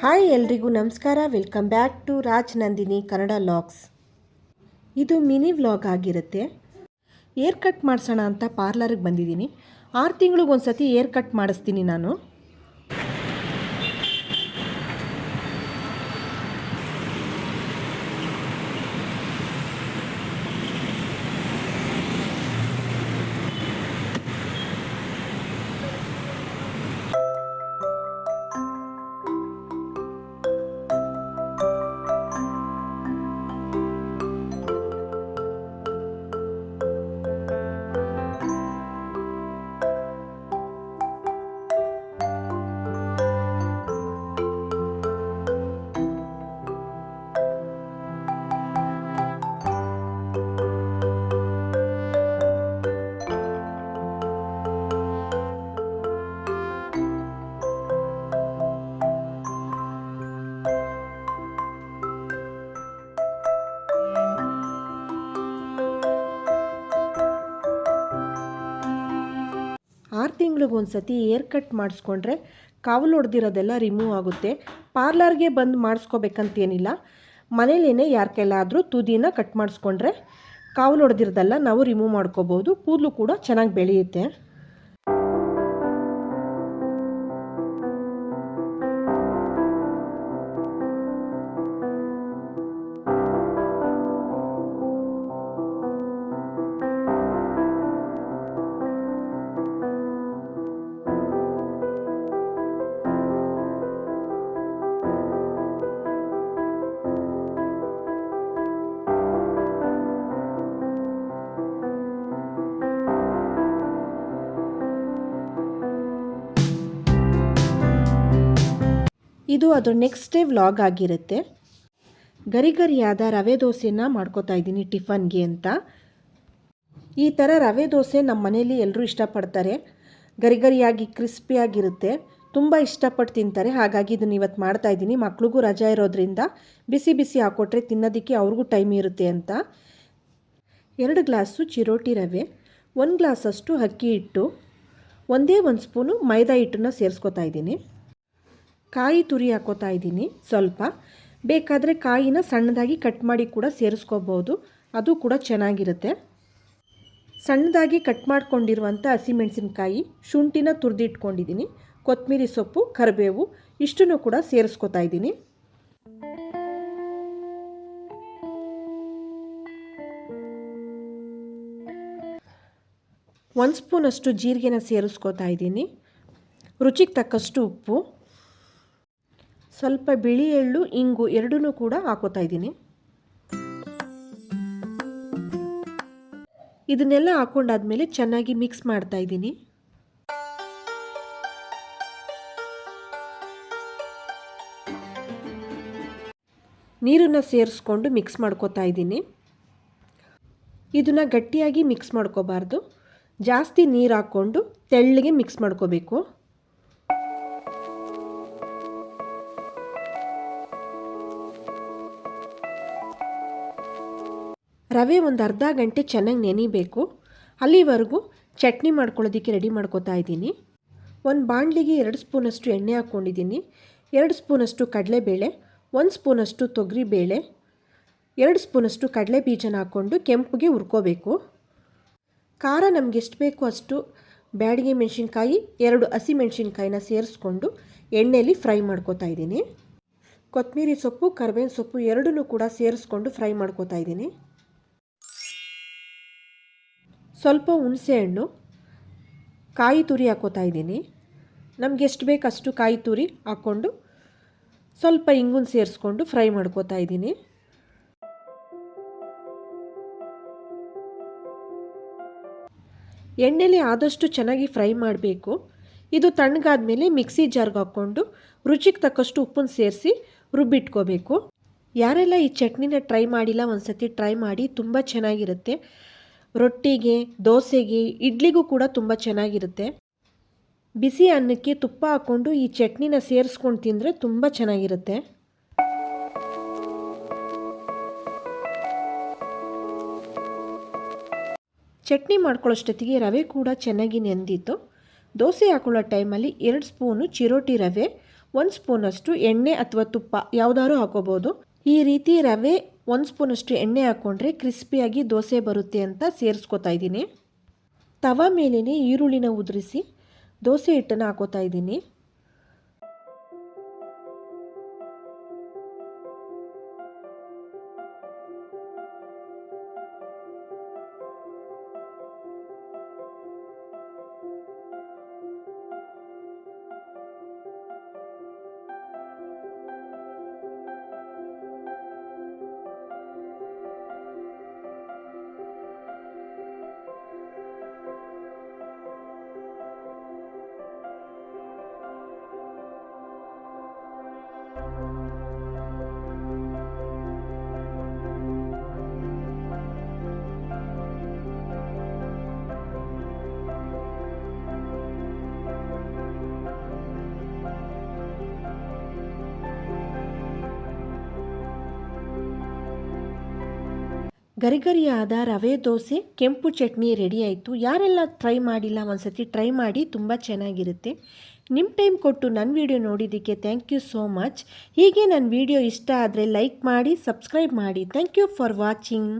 Hi ಎಲ್ರಿಗೂ ನಮಸ್ಕಾರ. Welcome back to Raj Nandini Kannada logs ಇದು ಮಿನಿ ವ್ಲಾಗ್ ಆಗಿರುತ್ತೆ. ಏರ್ ಕಟ್ ಮಾಡಿಸೋಣ ಅಂತ ಪಾರ್ಲರಿಗೆ ಬಂದಿದ್ದೀನಿ. ಆರು ತಿಂಗಳಿಗೊಂದು ಒಂದು ಸತಿ ಏರ್ ಕಟ್ ಮಾಡಿಸ್ತೀನಿ ನಾನು. ತಿಂಗಳಿಗೊಂದು ಸತಿ ಏರ್ ಕಟ್ ಮಾಡಿಸ್ಕೊಂಡ್ರೆ ಕಾವಲು ಹೊಡೆದಿರೋದೆಲ್ಲ ರಿಮೂವ್ ಆಗುತ್ತೆ. ಪಾರ್ಲರ್ಗೆ ಬಂದು ಮಾಡಿಸ್ಕೋಬೇಕಂತೇನಿಲ್ಲ. ಮನೇಲೇ ಯಾರ ಕೈಲಾದರೂ ತುದಿನ ಕಟ್ ಮಾಡಿಸ್ಕೊಂಡ್ರೆ ಕಾವಲು ಹೊಡೆದಿರೋದೆಲ್ಲ ನಾವು ರಿಮೂವ್ ಮಾಡ್ಕೋಬೋದು. ಕೂದಲು ಕೂಡ ಚೆನ್ನಾಗಿ ಬೆಳೆಯುತ್ತೆ. ಇದು ಅದು ನೆಕ್ಸ್ಟ್ ಡೇ ವ್ಲಾಗ್ ಆಗಿರುತ್ತೆ. ಗರಿ ಗರಿಯಾದ ರವೆ ದೋಸೆನ ಮಾಡ್ಕೋತಾ ಇದ್ದೀನಿ ಟಿಫನ್ಗೆ ಅಂತ. ಈ ಥರ ರವೆ ದೋಸೆ ನಮ್ಮ ಮನೇಲಿ ಎಲ್ಲರೂ ಇಷ್ಟಪಡ್ತಾರೆ. ಗರಿ ಗರಿಯಾಗಿ ಕ್ರಿಸ್ಪಿಯಾಗಿರುತ್ತೆ ತುಂಬ ಇಷ್ಟಪಟ್ಟು ತಿಂತಾರೆ. ಹಾಗಾಗಿ ಇದನ್ನು ಇವತ್ತು ಮಾಡ್ತಾ ಇದ್ದೀನಿ. ಮಕ್ಳಿಗೂ ರಜಾ ಇರೋದ್ರಿಂದ ಬಿಸಿ ಬಿಸಿ ಹಾಕ್ಕೊಟ್ರೆ ತಿನ್ನೋದಕ್ಕೆ ಅವ್ರಿಗೂ ಟೈಮ್ ಇರುತ್ತೆ ಅಂತ. ಎರಡು ಗ್ಲಾಸು ಚಿರೋಟಿ ರವೆ, ಒಂದು ಗ್ಲಾಸಷ್ಟು ಅಕ್ಕಿ ಹಿಟ್ಟು, ಒಂದೇ ಒಂದು ಸ್ಪೂನು ಮೈದಾ ಹಿಟ್ಟನ್ನು ಸೇರಿಸ್ಕೊತಾ ಇದ್ದೀನಿ. ಕಾಯಿ ತುರಿ ಹಾಕೋತಾ ಇದ್ದೀನಿ. ಸ್ವಲ್ಪ. ಬೇಕಾದರೆ ಕಾಯಿನ ಸಣ್ಣದಾಗಿ ಕಟ್ ಮಾಡಿ ಕೂಡ ಸೇರಿಸ್ಕೋಬೋದು. ಅದು ಕೂಡ ಚೆನ್ನಾಗಿರುತ್ತೆ. ಸಣ್ಣದಾಗಿ ಕಟ್ ಮಾಡಿಕೊಂಡಿರುವಂಥ ಹಸಿಮೆಣಸಿನ್ಕಾಯಿ ಶುಂಠಿನ ತುರಿದಿಟ್ಕೊಂಡಿದ್ದೀನಿ. ಕೊತ್ತಂಬರಿ ಸೊಪ್ಪು, ಕರಿಬೇವು ಇಷ್ಟನ್ನು ಕೂಡ ಸೇರಿಸ್ಕೋತಾ ಇದ್ದೀನಿ. ಒಂದು ಸ್ಪೂನಷ್ಟು ಜೀರಿಗೆನ ಸೇರಿಸ್ಕೋತಾ ಇದ್ದೀನಿ. ರುಚಿಗೆ ತಕ್ಕಷ್ಟು ಉಪ್ಪು. ಸ್ವಲ್ಪ ಬಿಳಿ ಎಳ್ಳು, ಇಂಗು ಎರಡೂ ಕೂಡ ಹಾಕೋತಾ ಇದ್ದೀನಿ. ಇದನ್ನೆಲ್ಲ ಹಾಕೊಂಡಾದ್ಮೇಲೆ ಚೆನ್ನಾಗಿ ಮಿಕ್ಸ್ ಮಾಡ್ತಾ ಇದ್ದೀನಿ. ನೀರನ್ನು ಸೇರಿಸ್ಕೊಂಡು ಮಿಕ್ಸ್ ಮಾಡ್ಕೋತಾ ಇದ್ದೀನಿ. ಇದನ್ನು ಗಟ್ಟಿಯಾಗಿ ಮಿಕ್ಸ್ ಮಾಡ್ಕೋಬಾರ್ದು. ಜಾಸ್ತಿ ನೀರು ಹಾಕ್ಕೊಂಡು ತೆಳ್ಳಗೆ ಮಿಕ್ಸ್ ಮಾಡ್ಕೋಬೇಕು. ರವೆ ಒಂದು ಅರ್ಧ ಗಂಟೆ ಚೆನ್ನಾಗಿ ನೆನಿಬೇಕು. ಅಲ್ಲಿವರೆಗೂ ಚಟ್ನಿ ಮಾಡ್ಕೊಳ್ಳೋದಕ್ಕೆ ರೆಡಿ ಮಾಡ್ಕೋತಾ ಇದ್ದೀನಿ. ಒಂದು ಬಾಣಲಿಗೆ ಎರಡು ಸ್ಪೂನಷ್ಟು ಎಣ್ಣೆ ಹಾಕ್ಕೊಂಡಿದ್ದೀನಿ. ಎರಡು ಸ್ಪೂನಷ್ಟು ಕಡಲೆಬೇಳೆ, ಒಂದು ಸ್ಪೂನಷ್ಟು ತೊಗರಿಬೇಳೆ, ಎರಡು ಸ್ಪೂನಷ್ಟು ಕಡಲೆ ಬೀಜನ ಹಾಕ್ಕೊಂಡು ಕೆಂಪಿಗೆ ಹುರ್ಕೋಬೇಕು. ಖಾರ ನಮ್ಗೆ ಎಷ್ಟು ಬೇಕು ಅಷ್ಟು ಬ್ಯಾಡಿಗೆ ಮೆಣಸಿನ್ಕಾಯಿ, ಎರಡು ಹಸಿ ಮೆಣಸಿನ್ಕಾಯಿನ ಸೇರಿಸ್ಕೊಂಡು ಎಣ್ಣೆಯಲ್ಲಿ ಫ್ರೈ ಮಾಡ್ಕೋತಾ ಇದ್ದೀನಿ. ಕೊತ್ತಂಬರಿ ಸೊಪ್ಪು, ಕರ್ಬೇವಿನ ಸೊಪ್ಪು ಎರಡನ್ನೂ ಕೂಡ ಸೇರಿಸ್ಕೊಂಡು ಫ್ರೈ ಮಾಡ್ಕೋತಾ ಇದ್ದೀನಿ. ಸ್ವಲ್ಪ ಹುಣಸೆಹಣ್ಣು ಕಾಯಿ ತುರಿ ಹಾಕೋತಾ ಇದ್ದೀನಿ. ನಮ್ಗೆ ಎಷ್ಟು ಬೇಕು ಅಷ್ಟು ಕಾಯಿ ತುರಿ ಹಾಕ್ಕೊಂಡು ಸ್ವಲ್ಪ ಇಂಗುನ ಸೇರಿಸ್ಕೊಂಡು ಫ್ರೈ ಮಾಡ್ಕೋತಾ ಇದ್ದೀನಿ. ಎಣ್ಣೆಲಿ ಆದಷ್ಟು ಚೆನ್ನಾಗಿ ಫ್ರೈ ಮಾಡಬೇಕು. ಇದು ತಣ್ಣಗಾದ ಮೇಲೆ ಮಿಕ್ಸಿ ಜಾರ್ಗೆ ಹಾಕ್ಕೊಂಡು ರುಚಿಗೆ ತಕ್ಕಷ್ಟು ಉಪ್ಪನ್ನು ಸೇರಿಸಿ ರುಬ್ಬಿಟ್ಕೋಬೇಕು. ಯಾರೆಲ್ಲ ಈ ಚಟ್ನಿನ ಟ್ರೈ ಮಾಡಿಲ್ಲ ಒಂದು ಸತಿ ಟ್ರೈ ಮಾಡಿ, ತುಂಬ ಚೆನ್ನಾಗಿರುತ್ತೆ. ರೊಟ್ಟಿಗೆ, ದೋಸೆಗೆ, ಇಡ್ಲಿಗೂ ಕೂಡ ತುಂಬ ಚೆನ್ನಾಗಿರುತ್ತೆ. ಬಿಸಿ ಅನ್ನಕ್ಕೆ ತುಪ್ಪ ಹಾಕ್ಕೊಂಡು ಈ ಚಟ್ನಿನ ಸೇರಿಸ್ಕೊಂಡು ತಿಂದರೆ ತುಂಬ ಚೆನ್ನಾಗಿರುತ್ತೆ. ಚಟ್ನಿ ಮಾಡ್ಕೊಳ್ಳೋಷ್ಟೊತ್ತಿಗೆ ರವೆ ಕೂಡ ಚೆನ್ನಾಗಿ ನೆಂದಿತ್ತು. ದೋಸೆ ಹಾಕೊಳ್ಳೋ ಟೈಮಲ್ಲಿ ಎರಡು ಸ್ಪೂನು ಚಿರೋಟಿ ರವೆ, ಒಂದು ಸ್ಪೂನಷ್ಟು ಎಣ್ಣೆ ಅಥವಾ ತುಪ್ಪ ಯಾವುದಾದ್ರೂ ಹಾಕೋಬೋದು. ಈ ರೀತಿ ರವೆ ಒಂದು ಸ್ಪೂನಷ್ಟು ಎಣ್ಣೆ ಹಾಕ್ಕೊಂಡ್ರೆ ಕ್ರಿಸ್ಪಿಯಾಗಿ ದೋಸೆ ಬರುತ್ತೆ ಅಂತ ಸೇರಿಸ್ಕೊತಾ ಇದ್ದೀನಿ. ತವ ಮೇಲೇ ಈರುಳ್ಳಿನ ಉದುರಿಸಿ ದೋಸೆ ಹಿಟ್ಟನ್ನು ಹಾಕೋತಾ ಇದ್ದೀನಿ. ಗರಿಗರಿಯಾದ ರವೆ ದೋಸೆ, ಕೆಂಪು ಚಟ್ನಿ ರೆಡಿ ಆಯಿತು. ಯಾರೆಲ್ಲ ಟ್ರೈ ಮಾಡಿಲ್ಲ, ಒಂದ್ಸತಿ ಟ್ರೈ ಮಾಡಿ ತುಂಬ ಚೆನ್ನಾಗಿರುತ್ತೆ. ನಿಮ್ಮ ಟೈಮ್ ಕೊಟ್ಟು ನನ್ನ ವಿಡಿಯೋ ನೋಡಿದ್ದಕ್ಕೆ ಥ್ಯಾಂಕ್ ಯು ಸೋ ಮಚ್ ಹೀಗೆ ನನ್ನ ವಿಡಿಯೋ ಇಷ್ಟ ಆದರೆ ಲೈಕ್ ಮಾಡಿ ಸಬ್ಸ್ಕ್ರೈಬ್ ಮಾಡಿ. Thank you for watching